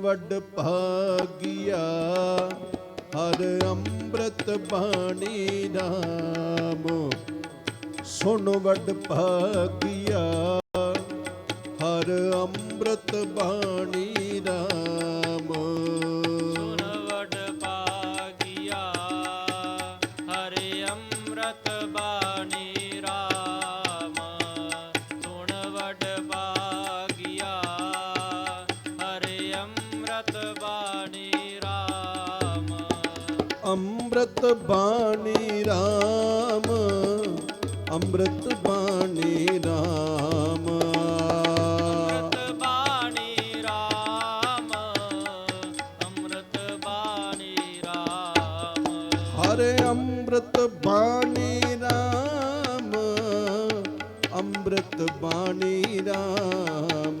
ਵੱਡ ਭਾਗਿਆ ਹਰ ਅੰਮ੍ਰਿਤ ਬਾਣੀ ਨਾਮ। ਸੁਣ ਵੱਡ ਭਾਗਿਆ ਹਰ ਅੰਮ੍ਰਿਤ ਬਾਣੀ ਨਾਮ। ਅੰਮ੍ਰਿਤ ਬਾਣੀ RAM ਅੰਮ੍ਰਿਤ ਬਾਣੀ RAM ਅੰਮ੍ਰਿਤ ਬਾਣੀ ਰਾਮ ਅੰਮ੍ਰਿਤ ਬਾਣੀ ਰਾਮ। ਹਰੇ ਅੰਮ੍ਰਿਤ ਬਾਣੀ RAM ਅੰਮ੍ਰਿਤ ਬਾਣੀ RAM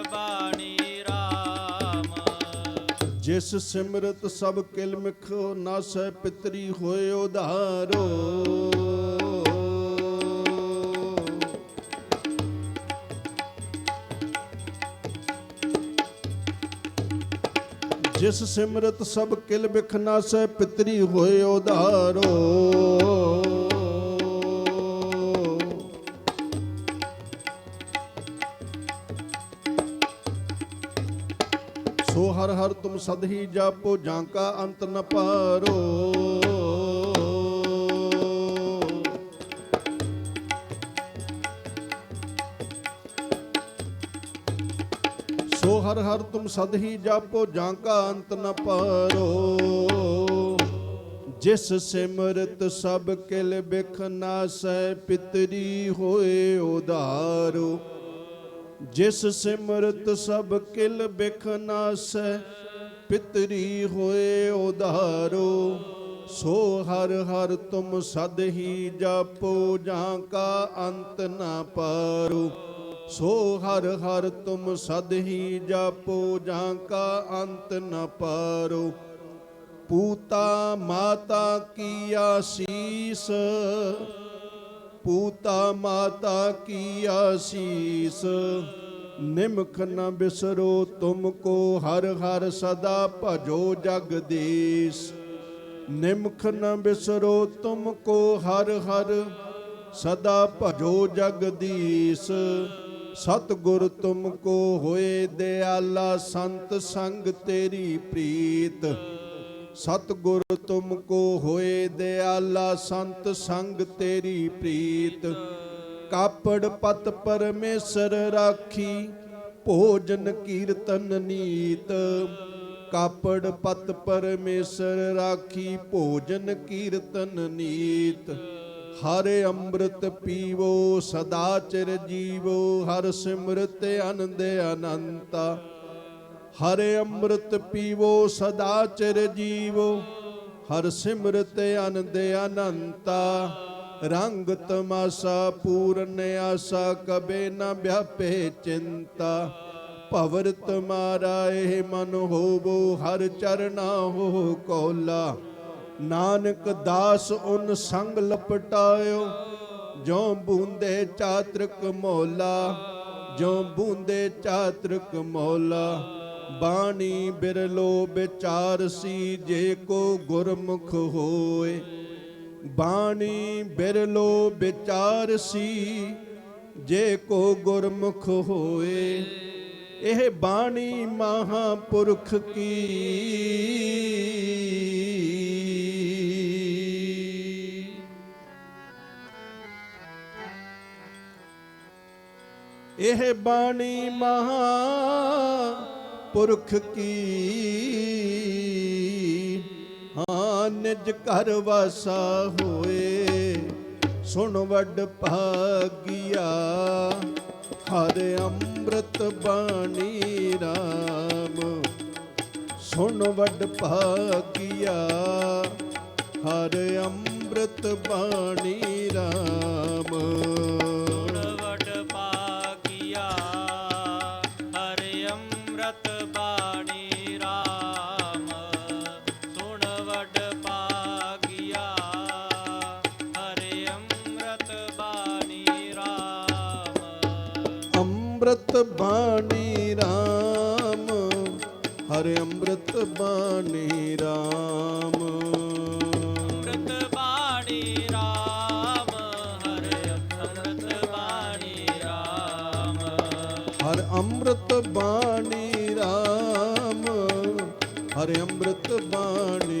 ਜਿਸ ਸਿਮਰਤ ਸਭ ਕਿਲ ਮਿਖੋ ਨਾਸੈ ਪਿਤਰੀ ਹੋਏ ਉਧਾਰੋ। ਜਿਸ ਸਿਮਰਤ ਸਭ ਕਿਲ ਬਿਖ ਨਾਸੈ ਪਿਤਰੀ ਹੋਏ ਉਧਾਰੋ। ਹਰ ਤੁਮ ਸਦ ਹੀ ਜਾਪੋ, ਜਾਂ ਕਾ ਅੰਤ ਨ ਪਾਰੋ। ਸੋ ਹਰ ਹਰ ਤੁਮ ਸਦ ਹੀ ਜਾਪੋ, ਜਾਂ ਕਾ ਅੰਤ ਨ ਪਾਰੋ। ਜਿਸ ਸਿਮਰਤ ਸਭ ਕਿਲ ਬਿਖ ਨਾਸੈ ਪਿਤਰੀ ਹੋਏ ਉਧਾਰੋ। ਜਿਸ ਸਿਮਰਤ ਸਭ ਕਿਲ ਬਿਖ ਨਾਸੈ, ਪਿਤਰੀ ਹੋਏ ਉਧਾਰੋ, ਸੋ ਹਰ ਹਰ ਤੁਮ ਸਦ ਹੀ ਜਾਪੋ, ਜਾਂ ਕਾ ਅੰਤ ਨਾ ਪਾਰੋ। ਸੋ ਹਰ ਹਰ ਤੁਮ ਸਦ ਹੀ ਜਾਪੋ, ਜਾਂ ਕਾ ਅੰਤ ਨ ਪਾਰੋ। ਪੂਤਾ ਮਾਤਾ ਕੀ ਆਸੀਸ ਪੂਤਾ ਮਾਤਾ ਕੀ ਆਸੀਸ? ਨਿਮਖ ਨ ਬਿਸਰੋ ਤੁਮ ਕੋ ਹਰ ਹਰ ਸਦਾ ਭਜੋ ਜਗਦੀਸ਼। ਨਿਮਖ ਨ ਬਿਸਰੋ ਤੁਮ ਕੋ ਹਰ ਹਰ ਸਦਾ ਭਜੋ ਜਗਦੀਸ਼। ਸਤਿਗੁਰ ਤੁਮ ਕੋ ਹੋਏ ਦਿਆਲਾ, ਸੰਤ ਸੰਗ ਤੇਰੀ ਪ੍ਰੀਤ। ਸਤਿਗੁਰ ਤੁਮ ਕੋ ਹੋਏ ਦਿਆਲਾ, ਸੰਤ ਸੰਗ ਤੇਰੀ ਪ੍ਰੀਤ। ਕਾਪੜ ਪਤ ਪਰਮੇਸ਼ਰ ਰਾਖੀ, ਭੋਜਨ ਕੀਰਤਨ ਨੀਤ। ਕਾਪੜ ਪਤ ਪਰਮੇਸ਼ਰ ਰਾਖੀ, ਭੋਜਨ ਕੀਰਤਨ ਨੀਤ। ਹਰ ਅੰਮ੍ਰਿਤ ਪੀਵੋ, ਸਦਾ ਚਿਰ ਜੀਵੋ, ਹਰ ਸਿਮਰਤ ਅਨੰਦ ਅਨੰਤਾ। ਹਰੇ ਅੰਮ੍ਰਿਤ ਪੀਵੋ, ਸਦਾ ਚਿਰ ਜੀਵੋ। ਹਰ ਸਿਮਰਤ ਅਨੰਦ ਅਨੰਤਾ। ਰੰਗ ਤਮਾਸਾ ਪੂਰਨ ਆਸਾ, ਕਬੇ ਨਾ ਵਿਆਪੇ ਚਿੰਤਾ। ਭਵਰ ਤੁਮਾਰਾ ਇਹ ਮਨ ਹੋਵੋ, ਹਰ ਚਰਨਾ ਹੋ ਕੋਲਾ। ਨਾਨਕ ਦਾਸ ਉਨ ਸੰਗ ਲਪਟਾਇਓ ਜੋ ਬੂੰਦੇ ਚਾਤ੍ਰਿਕ ਮੋਲਾ। ਜੋ ਬੂੰਦੇ ਚਾਤ੍ਰਿਕ ਮੋਲਾ। ਬਾਣੀ ਬਿਰਲੋ ਵਿਚਾਰ ਸੀ ਜੇ ਕੋ ਗੁਰਮੁਖ ਹੋਏ। ਬਾਣੀ ਬਿਰਲੋ ਵਿਚਾਰ ਸੀ ਜੇ ਕੋ ਗੁਰਮੁਖ ਹੋਏ। ਇਹ ਬਾਣੀ ਮਹਾਪੁਰਖ ਕੀ? ਇਹ ਬਾਣੀ ਮਹਾ ਪੁਰਖ ਕੀ? ਹਾਂ, ਨਿਜ ਘਰ ਵਾਸਾ ਹੋਏ, ਸੁਣ ਵੱਡ ਭਾਗਿਆ। ਹਰ ਅੰਮ੍ਰਿਤ ਬਾਣੀ RAM ਸੁਣ ਵੱਡ ਭਾਗਿਆ। ਹਰ ਅੰਮ੍ਰਿਤ ਬਾਣੀ RAM ਅੰਮ੍ਰਿਤ ਬਾਣੀ RAM ਹਰ ਅੰਮ੍ਰਿਤ ਬਾਣੀ RAM ਅੰਮ੍ਰਿਤ ਬਾਣੀ RAM ਹਰਿ ਅੰਮ੍ਰਿਤ ਬਾਣੀ RAM ਹਰ ਅੰਮ੍ਰਿਤ ਬਾਣੀ RAM ਹਰ ਅੰਮ੍ਰਿਤ ਬਾਣੀ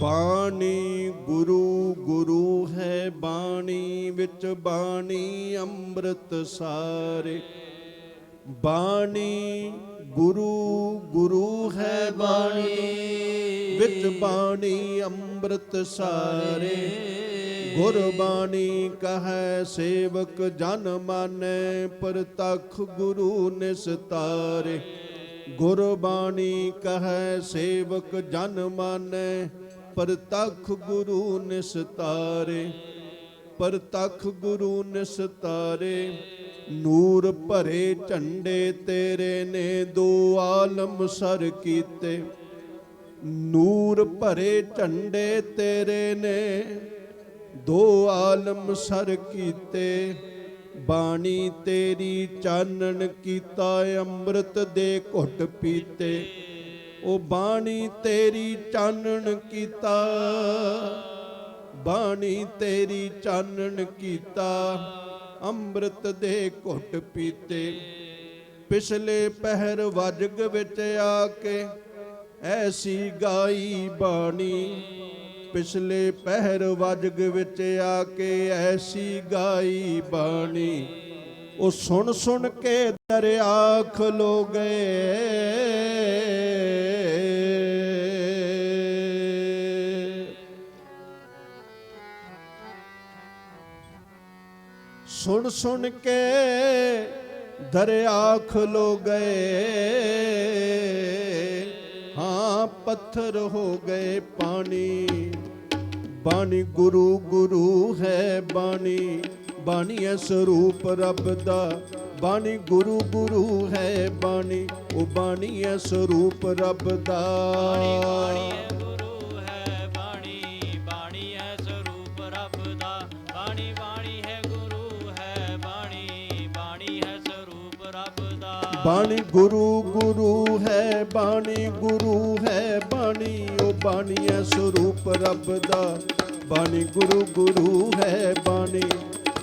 ਬਾਣੀ ਗੁਰੂ ਗੁਰੂ ਹੈ ਬਾਣੀ ਵਿੱਚ ਬਾਣੀ ਅੰਮ੍ਰਿਤ ਸਾਰੇ। ਬਾਣੀ ਗੁਰੂ ਗੁਰੂ ਹੈ ਬਾਣੀ ਵਿੱਚ ਬਾਣੀ ਅੰਮ੍ਰਿਤ ਸਾਰੇ। ਗੁਰਬਾਣੀ ਕਹੈ ਸੇਵਕ ਜਨ ਮਾਨੈ, ਪ੍ਰਤਖ ਗੁਰੂ ਨਿਸਤਾਰੇ ਗੁਰਬਾਣੀ ਕਹੈ ਸੇਵਕ ਜਨ ਮਾਨੈ ਪ੍ਰਤਖ ਗੁਰੂ ਨਿਸਤਾਰੇ ਪ੍ਰਤਖ ਗੁਰੂ ਨਿਸਤਾਰੇ, ਨੂਰ ਭਰੇ ਝੰਡੇ ਤੇਰੇ ਨੇ ਦੋ ਆਲਮ ਸਰ ਕੀਤੇ। ਨੂਰ ਭਰੇ ਝੰਡੇ ਤੇਰੇ ਨੇ ਦੋ ਆਲਮ ਸਰ ਕੀਤੇ। ਬਾਣੀ ਤੇਰੀ ਚਾਨਣ ਕੀਤਾ, ਅੰਮ੍ਰਿਤ ਦੇ ਘੁੱਟ ਪੀਤੇ। ਉਹ ਬਾਣੀ ਤੇਰੀ ਚਾਨਣ ਕੀਤਾ। ਬਾਣੀ ਤੇਰੀ ਚਾਨਣ ਕੀਤਾ। ਅੰਮ੍ਰਿਤ ਦੇ ਘੁੱਟ ਪੀਤੇ। ਪਿਛਲੇ ਪਹਿਰ ਵਜਗ ਵਿੱਚ ਆ ਕੇ ਐਸੀ ਗਾਈ ਬਾਣੀ। ਪਿਛਲੇ ਪਹਿਰ ਵਜਗ ਵਿੱਚ ਆ ਕੇ ਐਸੀ ਗਾਈ ਬਾਣੀ। ਉਹ ਸੁਣ ਸੁਣ ਕੇ ਦਰਿਆ ਖਲੋ ਗਏ। ਸੁਣ ਸੁਣ ਕੇ ਦਰਿਆ ਖਲੋ ਗਏ। ਹਾਂ, ਪੱਥਰ ਹੋ ਗਏ ਪਾਣੀ। ਬਾਣੀ ਗੁਰੂ ਗੁਰੂ ਹੈ ਬਾਣੀ। ਬਾਣੀ ਹੈ ਸਰੂਪ ਰੱਬ ਦਾ। ਬਾਣੀ ਗੁਰੂ ਗੁਰੂ ਹੈ ਬਾਣੀ ਉਹ ਬਾਣੀ ਹੈ ਸਰੂਪ ਰੱਬ ਦਾ। ਬਾਣੀ ਹੈ ਗੁਰੂ ਹੈ ਬਾਣੀ ਬਾਣੀ ਹੈ ਸਰੂਪ ਰੱਬ ਦਾ। ਬਾਣੀ ਬਾਣੀ ਹੈ ਗੁਰੂ ਹੈ ਬਾਣੀ ਬਾਣੀ ਹੈ ਸਰੂਪ ਰੱਬ ਦਾ। ਬਾਣੀ ਗੁਰੂ ਗੁਰੂ ਹੈ ਬਾਣੀ ਗੁਰੂ ਹੈ ਬਾਣੀ ਉਹ ਬਾਣੀ ਹੈ ਸਰੂਪ ਰੱਬ ਦਾ। ਬਾਣੀ ਗੁਰੂ ਗੁਰੂ ਹੈ ਬਾਣੀ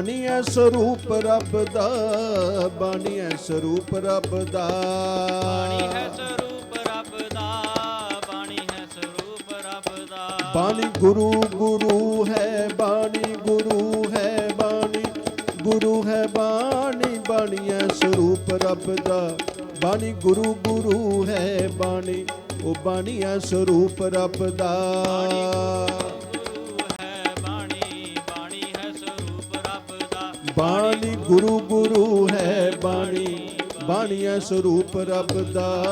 ਬਾਣੀ ਹੈ ਸਰੂਪ ਰੱਬ ਦਾ ਬਾਣੀ ਹੈ ਸਰੂਪ ਰੱਬ ਦਾ। ਬਾਣੀ ਹੈ ਸਰੂਪ ਰੱਬ ਦਾ ਬਾਣੀ ਹੈ ਸਰੂਪ ਰੱਬ ਦਾ। ਬਾਣੀ ਗੁਰੂ ਗੁਰੂ ਹੈ ਬਾਣੀ ਗੁਰੂ ਹੈ ਬਾਣੀ ਗੁਰੂ ਹੈ ਬਾਣੀ ਬਾਣੀ ਹੈ ਸਰੂਪ ਰੱਬ ਦਾ। ਬਾਣੀ ਗੁਰੂ ਗੁਰੂ ਹੈ ਬਾਣੀ ਉਹ ਬਾਣੀ ਹੈ ਸਰੂਪ ਰੱਬ ਦਾ। ਗੁਰੂ ਬਾਣੀ ਗੁਰੂ ਗੁਰੂ ਹੈ ਬਾਣੀ ਬਾਣੀ ਹੈ ਸਰੂਪ ਰੱਬ ਦਾ।